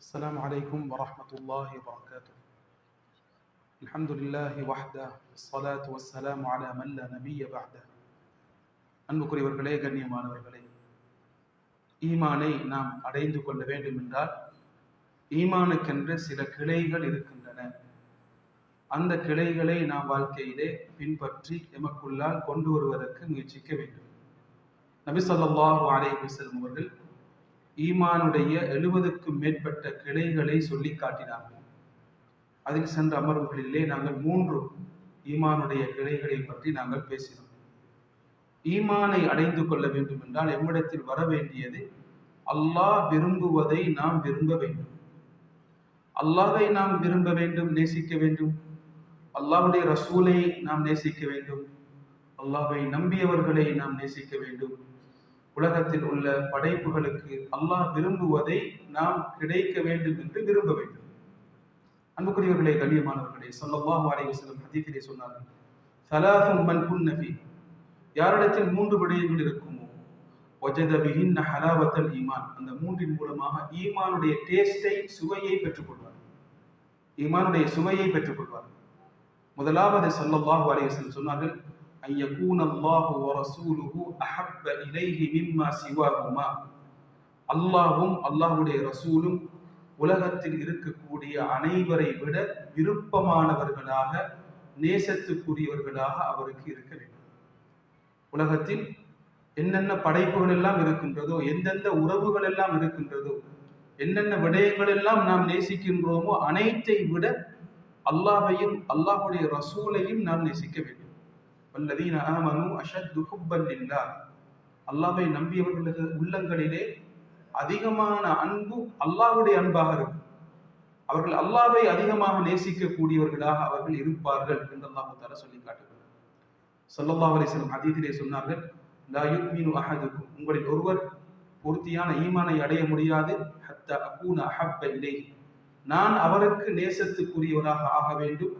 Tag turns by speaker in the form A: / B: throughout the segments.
A: السلام عليكم ورحمة الله وبركاته الحمد لله وحده والصلاة والسلام على من لا نبي بعده அன்புக்குரியவர்களே கண்ணியமானவர்களே ஈமானை நாம் அடைந்து கொள்ள வேண்டும் என்றால் ஈமானுக்கென்று சில கிளைகள் இருக்கின்றன அந்த கிளைகளை நாம் வாழ்க்கையிலே பின்பற்றி எமக்குள்ளால் கொண்டு வருவதற்கு முயற்சிக்க வேண்டும் நபி ஸல்லல்லாஹு அலைஹி வஸல்லம் அவர்கள் ஈமானுடைய எழுபதுக்கும் மேற்பட்ட கிளைகளை சொல்லி காட்டினார்கள். அதில் சென்ற அமர்வுகளிலே நாங்கள் மூன்று ஈமானுடைய கிளைகளை பற்றி நாங்கள் பேசினோம். ஈமானை அடைந்து கொள்ள வேண்டும் என்றால் எம்மிடத்தில் வர வேண்டியது அல்லாஹ் விரும்புவதை நாம் விரும்ப வேண்டும். அல்லாவை நாம் விரும்ப வேண்டும் நேசிக்க வேண்டும். அல்லாவுடைய ரசூலை நாம் நேசிக்க வேண்டும். அல்லாவை நம்பியவர்களை நாம் நேசிக்க வேண்டும். உலகத்தில் உள்ள படைப்புகளுக்கு அல்லாஹ் விரும்புவதை நாம் கிடைக்க வேண்டும் என்று விரும்ப வேண்டும். அன்புக்குரியவர்களே கண்ணியமானவர்களே சொல்லல்லாஹு அலைஹி வஸல்லம் ஹதீஸிலே சொன்னார்கள் சலாசும் மன் குன்னபி யாரிடத்தில் மூன்று விடயங்கள் இருக்குமோ? வஜத பிஹின்ன ஹலாவத்தல் ஈமான். அந்த மூன்றின் மூலமாக ஈமானுடைய டேஸ்டை சுவையை பெற்றுக்கொள்வார். ஈமானுடைய சுவையை பெற்றுக்கொள்வார். முதலாவது ஸல்லல்லாஹு அலைஹி வஸல்லம் சொன்னார்கள் أن يكون الله ورسوله أحب إليه مما سواهما அல்லாஹும் அல்லாஹுடைய ரசூலும் உலகத்தில் இருக்கக்கூடிய அனைவரை விட விருப்பமானவர்களாக நேசத்துக்குரியவர்களாக அவருக்கு இருக்க வேண்டும் உலகத்தில் என்னென்ன படைப்புகள் எல்லாம் இருக்கின்றதோ எந்தெந்த உறவுகள் எல்லாம் இருக்கின்றதோ என்னென்ன விடயங்கள் எல்லாம் நாம் நேசிக்கின்றோமோ அனைத்தை விட அல்லாஹையும் அல்லாஹுடைய ரசூலையும் நாம் நேசிக்க வேண்டும் வல்லதீன ஆமனு அஷத்து ஹுப்பன் லில்லாஹ் அல்லாவை நம்பியவர்களது உள்ளங்களிலே அதிகமான அன்பு அல்லாஹுடைய அன்பாக இருக்கும். அவர்கள் அல்லாவை அதிகமாக நேசிக்கக்கூடியவர்களாக அவர்கள் இருப்பார்கள் என்று அல்லாஹு தஆலா சொல்லி காட்டுகிறார் ஸல்லல்லாஹு அலைஹி சொன்னார்கள் லா யுக்மினு அஹதுக்கும். உங்களில் ஒருவர் பூர்த்தியான ஈமானை அடைய முடியாது ஹத்தா அகூன அஹப்ப இலைஹி. நான் அவருக்கு நேசத்துக்குரியவராக ஆக வேண்டும்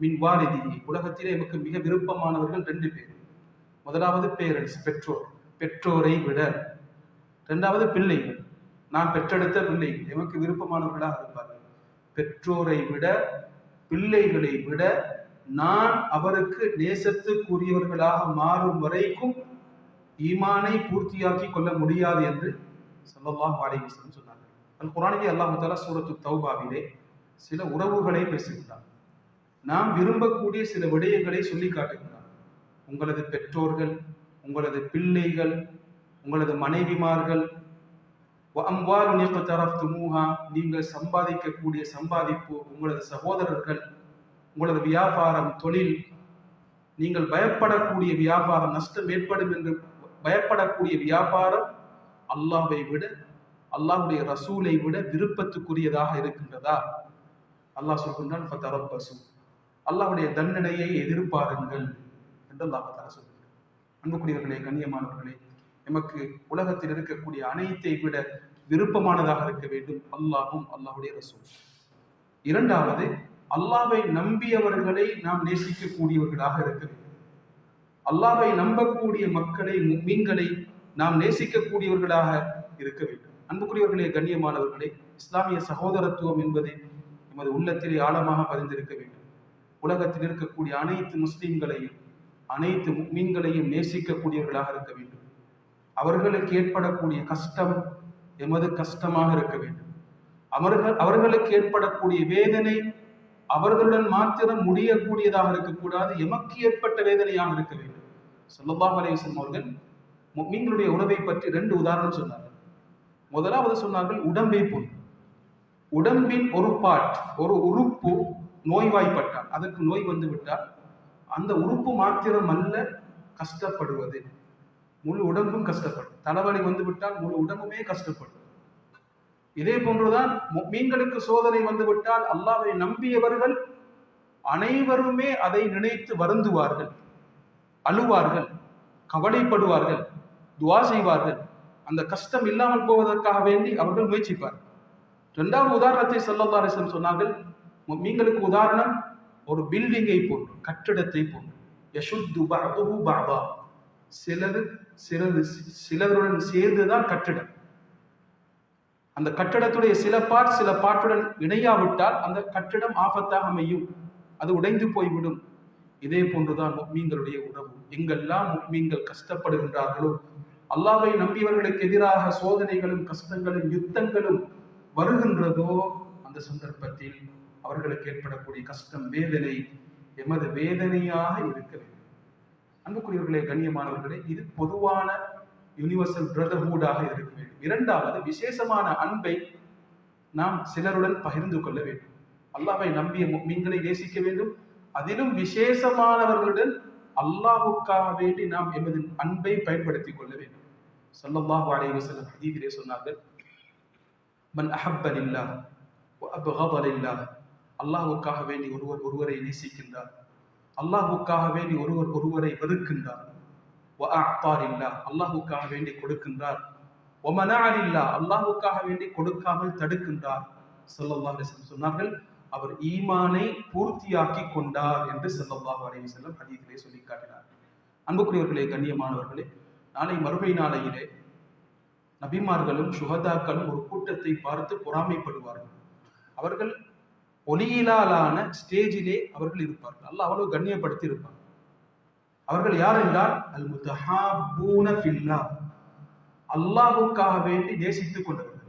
A: மின் வாரிதி. உலகத்திலே நமக்கு மிக விருப்பமானவர்கள் ரெண்டு பேர். முதலாவது பேரண்ட்ஸ் பெற்றோர். பெற்றோரை விட. ரெண்டாவது பிள்ளைகள். நான் பெற்றெடுத்த பிள்ளைகள். எமக்கு விருப்பமானவர்களாக இருப்பார்கள். பெற்றோரை விட பிள்ளைகளை விட நான் அவருக்கு நேசத்துக்குரியவர்களாக மாறும் வரைக்கும் ஈமானை பூர்த்தியாக்கி கொள்ள முடியாது என்று சொல்லவா வாடகை சொன்னார்கள். அல் குரானிலே அல்லாஹு தஆலா சூரத்து தௌபாவிலே சில உறவுகளை பேசுகிறார் நாம் விரும்பக்கூடிய சில விடயங்களை சொல்லி காட்டுகிறார் உங்களது பெற்றோர்கள் உங்களது பிள்ளைகள் உங்களது மனைவிமார்கள் நீங்கள் சம்பாதிக்கக்கூடிய சம்பாதிப்பு உங்களது சகோதரர்கள் உங்களது வியாபாரம் தொழில் நீங்கள் பயப்படக்கூடிய வியாபாரம் நஷ்டம் ஏற்படும் என்று பயப்படக்கூடிய வியாபாரம் அல்லாவை விட அல்லாஹுடைய ரசூலை விட விருப்பத்துக்குரியதாக இருக்கின்றதா? அல்லாஹ் சொல்கின்றான் அல்லாவுடைய தண்டனையை எதிர்பாருங்கள் என்று அல்லாஹால சொல்கிறார் அன்புக்குரியவர்களே கண்ணியமானவர்களே எமக்கு உலகத்தில் இருக்கக்கூடிய அனைத்தை விட விருப்பமானதாக இருக்க வேண்டும் அல்லாஹும் அல்லாஹுடைய ரசூல். இரண்டாவது அல்லாவை நம்பியவர்களை நாம் நேசிக்கக்கூடியவர்களாக இருக்க வேண்டும். அல்லாவை நம்பக்கூடிய மக்களை மீன்களை நாம் நேசிக்கக்கூடியவர்களாக இருக்க வேண்டும். அன்புக்குரியவர்களே கண்ணியமானவர்களே இஸ்லாமிய சகோதரத்துவம் என்பது எமது உள்ளத்திலே ஆழமாக பதிந்திருக்க வேண்டும். உலகத்தில் இருக்கக்கூடிய அனைத்து முஸ்லிம்களையும் அனைத்து மீன்களையும் நேசிக்கக்கூடியவர்களாக இருக்க வேண்டும். அவர்களுக்கு ஏற்படக்கூடிய கஷ்டம் எமது கஷ்டமாக இருக்க வேண்டும். அவர்கள் அவர்களுக்கு ஏற்படக்கூடிய வேதனை அவர்களுடன் மாத்திரம் முடியக்கூடியதாக இருக்கக்கூடாது. எமக்கு ஏற்பட்ட வேதனையாக இருக்க வேண்டும். சொல்லல்லாஹ் அலையம் அவர்கள் மீன்களுடைய உணவை பற்றி ரெண்டு உதாரணம் சொன்னார்கள் முதலாவது சொன்னார்கள் உடம்பை போன்று உடம்பின் ஒரு பாட் ஒரு உறுப்பு நோய்வாய்ப்பட்டால் அதற்கு நோய் வந்து விட்டால் அந்த உறுப்பு மாத்திரம் அல்ல கஷ்டப்படுவது. முழு உடம்பும் கஷ்டப்படும். தலைவலி வந்து விட்டால் முழு உடம்புமே கஷ்டப்படும். இதே போன்றுதான் மீன்களுக்கு சோதனை வந்து விட்டால் அல்லாவை நம்பியவர்கள் அனைவருமே அதை நினைத்து வருந்துவார்கள். அழுவார்கள். கவலைப்படுவார்கள். துவா செய்வார்கள். அந்த கஷ்டம் இல்லாமல் போவதற்காக வேண்டி அவர்கள் முயற்சிப்பார் இரண்டாவது உதாரணத்தை சொல்லல்லாரசன் சொன்னார்கள். மீன்களுக்கு உதாரணம் ஒரு பில்டிங்கை போன்று கட்டிடத்தை போன்று. யசுத்து பஅதுஹு சிலது சிலர் சிலர் சிலருடன் சேர்ந்துதான் கட்டிடம். அந்த கட்டடத்துடைய சில பாட் சில பாட்டுடன் இணையாவிட்டால் அந்த கட்டிடம் ஆபத்தாக அமையும். அது உடைந்து போய்விடும். இதே போன்றுதான் முக்மீன்களுடைய உறவு. எங்கெல்லாம் முக்மீன்கள் கஷ்டப்படுகின்றார்களோ அல்லாவை நம்பியவர்களுக்கு எதிராக சோதனைகளும் கஷ்டங்களும் யுத்தங்களும் வருகின்றதோ அந்த சந்தர்ப்பத்தில் அவர்களுக்கு ஏற்படக்கூடிய கஷ்டம் வேதனை எமது வேதனையாக இருக்க வேண்டும். அன்புக்குரியவர்களே கண்ணியமானவர்களே இது பொதுவான யூனிவர்சல் பிரதர்ஹூடாக இருக்க வேண்டும். இரண்டாவது விசேஷமான அன்பை நாம் சிலருடன் பகிர்ந்து கொள்ள வேண்டும். அல்லாவை நம்பிய மீன்களை நேசிக்க வேண்டும். அதிலும் விசேஷமானவர்களுடன் அல்லாஹுக்காக வேண்டி நாம் எமது அன்பை பயன்படுத்திக் கொள்ள வேண்டும். சொல்லல்லாஹு அலைஹி வஸல்லம் ஹதீஸிலே சொன்னார்கள் மன் அஹப்ப லில்லாஹ் வ அப்கத லில்லாஹ் அல்லாஹுக்காக வேண்டி ஒருவர் ஒருவரை நேசிக்கின்றார். அல்லாஹுக்காக வேண்டி ஒருவர் ஒருவரை வெறுக்கின்றார். இல்லா அல்லாஹுக்காக வேண்டி கொடுக்கின்றார். ஒமனார் இல்லா அல்லாஹுக்காக வேண்டி கொடுக்காமல் தடுக்கின்றார். ஸல்லல்லாஹு சொன்னார்கள் அவர் ஈமானை பூர்த்தியாக்கி கொண்டார் என்று ஸல்லல்லாஹு அலைஹி செல்லம் அதிகத்திலே சொல்லி காட்டினார். அன்புக்குரியவர்களே கண்ணியமானவர்களே நாளை மறுமை நாளையிலே நபிமார்களும் சுகதாக்களும் ஒரு கூட்டத்தை பார்த்து பொறாமைப்படுவார்கள். அவர்கள் ஒலியிலாலான ஸ்டேஜிலே அவர்கள் இருப்பார்கள். அல்லாஹ் அவ்வளவு கண்ணியப்படுத்தி இருப்பார் அவர்கள் யார் என்றால் அல் முத்தஹாபூன ஃபில்லா அல்லாஹுக்காக வேண்டி நேசித்துக் கொண்டவர்கள்.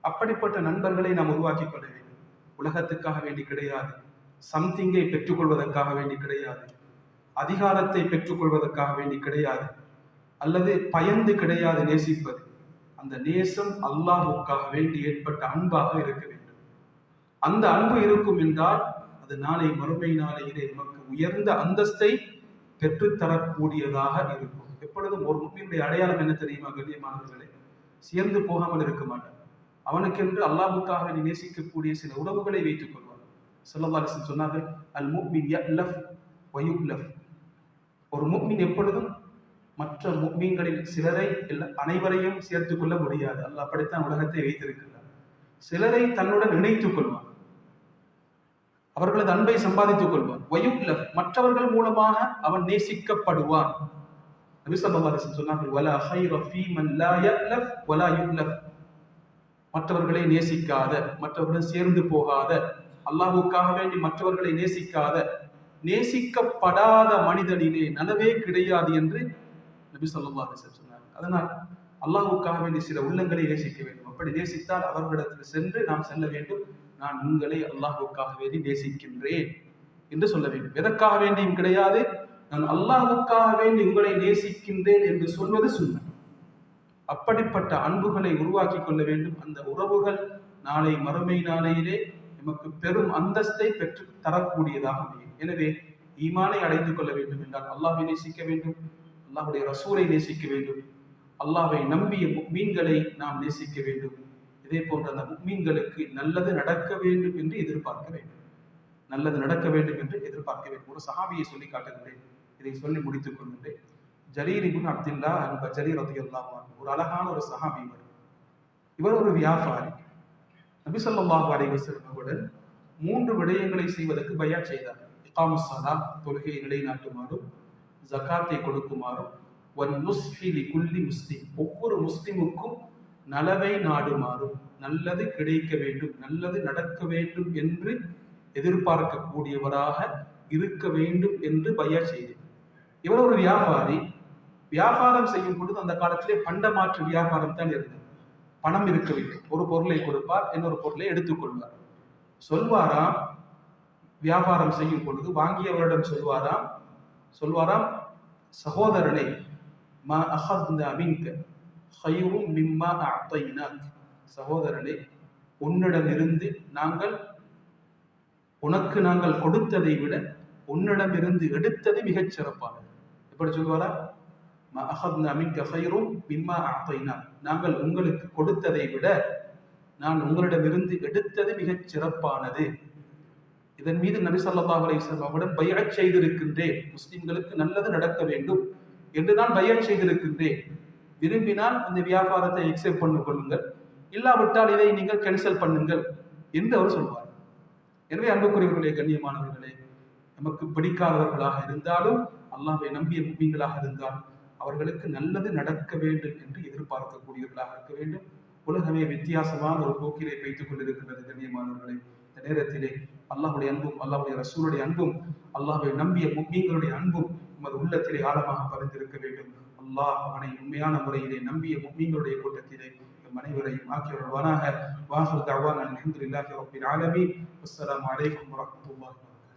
A: அப்படிப்பட்ட நண்பர்களை நாம் உருவாக்கி கொள்ள வேண்டும். உலகத்துக்காக வேண்டி கிடையாது. சம்திங்கை பெற்றுக்கொள்வதற்காக வேண்டி கிடையாது. அதிகாரத்தை பெற்றுக்கொள்வதற்காக வேண்டி கிடையாது. அல்லது பயந்து கிடையாது நேசிப்பது. அந்த நேசம் அல்லாஹுக்காக வேண்டி ஏற்பட்ட அன்பாக இருக்க வேண்டும். அந்த அன்பு இருக்கும் என்றால் அது நாளை மறுமை நாளையிலே நமக்கு உயர்ந்த அந்தஸ்தை பெற்றுத்தரக்கூடியதாக இருக்கும். எப்பொழுதும் ஒரு முக்மீனுடைய அடையாளம் என்ன தெரியுமா கண்ணியமானவர்களே? சேர்ந்து போகாமல் இருக்க மாட்டான். அவனுக்கென்று அல்லாஹுக்காக வேண்டி நேசிக்கக்கூடிய சில உறவுகளை வைத்துக் கொள்வான். சொல்லல்லாலிசன் சொன்னார்கள் அல் முக்மின் யலஃப் வயுலஃப் ஒரு முக்மின் எப்பொழுதும் மற்ற முக்மீன்களில் சிலரை இல்லை அனைவரையும் சேர்த்துக் கொள்ள முடியாது. அல்லாஹ் அப்படித்தான் உலகத்தை வைத்திருக்கிறார் சிலரை தன்னுடன் இணைத்துக் கொள்வான். அவர்களது அன்பை சம்பாதித்துக் கொள்வான். வயுலஃப் மற்றவர்கள் மூலமாக அவன் நேசிக்கப்படுவான். மற்றவர்களை நேசிக்காத மற்றவர்களுடன் சேர்ந்து போகாத அல்லாஹுக்காக வேண்டி மற்றவர்களை நேசிக்காத நேசிக்கப்படாத மனிதனிலே நனவே கிடையாது என்று நபி சொல்லா சொன்னார் அதனால் அல்லாஹுக்காக வேண்டி சில உள்ளங்களை நேசிக்க வேண்டும். அப்படி நேசித்தால் அவர்களிடத்தில் சென்று நாம் செல்ல வேண்டும். நான் உங்களை அல்லாஹுக்காக வேண்டி நேசிக்கின்றேன் என்று சொல்ல வேண்டும். எதற்காக வேண்டியும் கிடையாது. நான் அல்லாஹுக்காக வேண்டி உங்களை நேசிக்கின்றேன் என்று சொல்வது சுண்ண. அப்படிப்பட்ட அன்புகளை உருவாக்கி கொள்ள வேண்டும். அந்த உறவுகள் நாளை மறுமை நாளையிலே நமக்கு பெரும் அந்தஸ்தை பெற்று தரக்கூடியதாக அமையும். எனவே ஈமானை அடைந்து கொள்ள வேண்டும் என்றால் அல்லாஹை நேசிக்க வேண்டும். அல்லாஹுடைய ரசூலை நேசிக்க வேண்டும். அல்லாஹை நம்பிய மீன்களை நாம் நேசிக்க வேண்டும். இதே போன்ற அந்த மீன்களுக்கு நல்லது நடக்க வேண்டும் என்று எதிர்பார்க்க வேண்டும். நல்லது நடக்க வேண்டும் என்று எதிர்பார்க்க வேண்டும். ஒரு சஹாபியை சொல்லி காட்டுகின்றேன் இதை சொல்லி முடித்துக் கொள்கின்றேன் ஜலீர் இபுன் அப்துல்லா அல் பஜலி ரதியுல்லாஹ் ஒரு அழகான ஒரு சஹாபி இவர். இவர் ஒரு வியாபாரி. நபி ஸல்லல்லாஹு அலைஹி மூன்று விடயங்களை செய்வதற்கு பயா செய்தார். இகாமு ஸலா தொழுகையை நிலைநாட்டுமாறும் ஜகாத்தை கொடுக்குமாறும். ஒன் முஸ்லி குல்லி முஸ்லிம் ஒவ்வொரு முஸ்லிமுக்கும் நலவை நாடுமாறும் நல்லது கிடைக்க வேண்டும் நல்லது நடக்க வேண்டும் என்று எதிர்பார்க்கக்கூடியவராக இருக்க வேண்டும் என்று பையா செய்தார் இவர் ஒரு வியாபாரி. வியாபாரம் செய்யும் பொழுது அந்த காலத்திலே பண்ட மாற்று வியாபாரம் தான் இருந்தது. பணம் இருக்கவில்லை ஒரு பொருளை கொடுப்பார் இன்னொரு பொருளை எடுத்துக்கொள்வார் சொல்வாராம் வியாபாரம் செய்யும் பொழுது வாங்கியவரிடம் சொல்வாராம் சொல்வாராம் சகோதரனை மா அஹத்னா மின்க. ஹைரும் மிம்மா அத்தைனாக் சகோதரனே உன்னிடமிருந்து நாங்கள் உனக்கு நாங்கள் கொடுத்ததை விட உன்னிடமிருந்து எடுத்தது மிகச் சிறப்பானது. எப்படி சொல்வாரா? நாங்கள் உங்களுக்கு கொடுத்ததை விட நான் உங்களிடமிருந்து எடுத்தது மிகச் சிறப்பானது. இதன் மீது நபி சல்லா அலைஹி அவரிடம் செய்திருக்கின்றேன். முஸ்லிம்களுக்கு நல்லது நடக்க வேண்டும். என்று நான் பைஅத் செய்திருக்கின்றேன். விரும்பினால் இந்த வியாபாரத்தை எக்ஸெப்ட் பண்ணு கொள்ளுங்கள். இல்லாவிட்டால் இதை நீங்கள் கேன்சல் பண்ணுங்கள் என்று அவர் சொல்வார். எனவே அன்புக்குரியவர்களே கண்ணியமானவர்களே நமக்கு பிடிக்காதவர்களாக இருந்தாலும் அல்லாஹை நம்பிய முக்மீன்களாக இருந்தால் அவர்களுக்கு நல்லது நடக்க வேண்டும் என்று எதிர்பார்க்கக்கூடியவர்களாக இருக்க வேண்டும். உலகமே வித்தியாசமான ஒரு போக்கிலே வைத்துக் கொண்டிருக்கின்றது கண்ணியமானவர்களை. இந்த நேரத்திலே அல்லாஹுடைய அன்பும் அல்லாஹுடைய ரசூலுடைய அன்பும் அல்லாஹை நம்பிய முக்மீன்களுடைய அன்பும் நமது உள்ளத்திலே ஆழமாக பதிந்திருக்க வேண்டும். அல்லாஹ் அவனை உண்மையான முறையிலே நம்பிய முக்மீன்களுடைய கூட்டத்திலே நம் அனைவரையும் ஆக்கியவர்களாக வாசல் தவான் அலமதுல்லாஹி ரப்பில் ஆலமி அஸ்லாம் வலைக்கம் வரமத்துல்லாஹி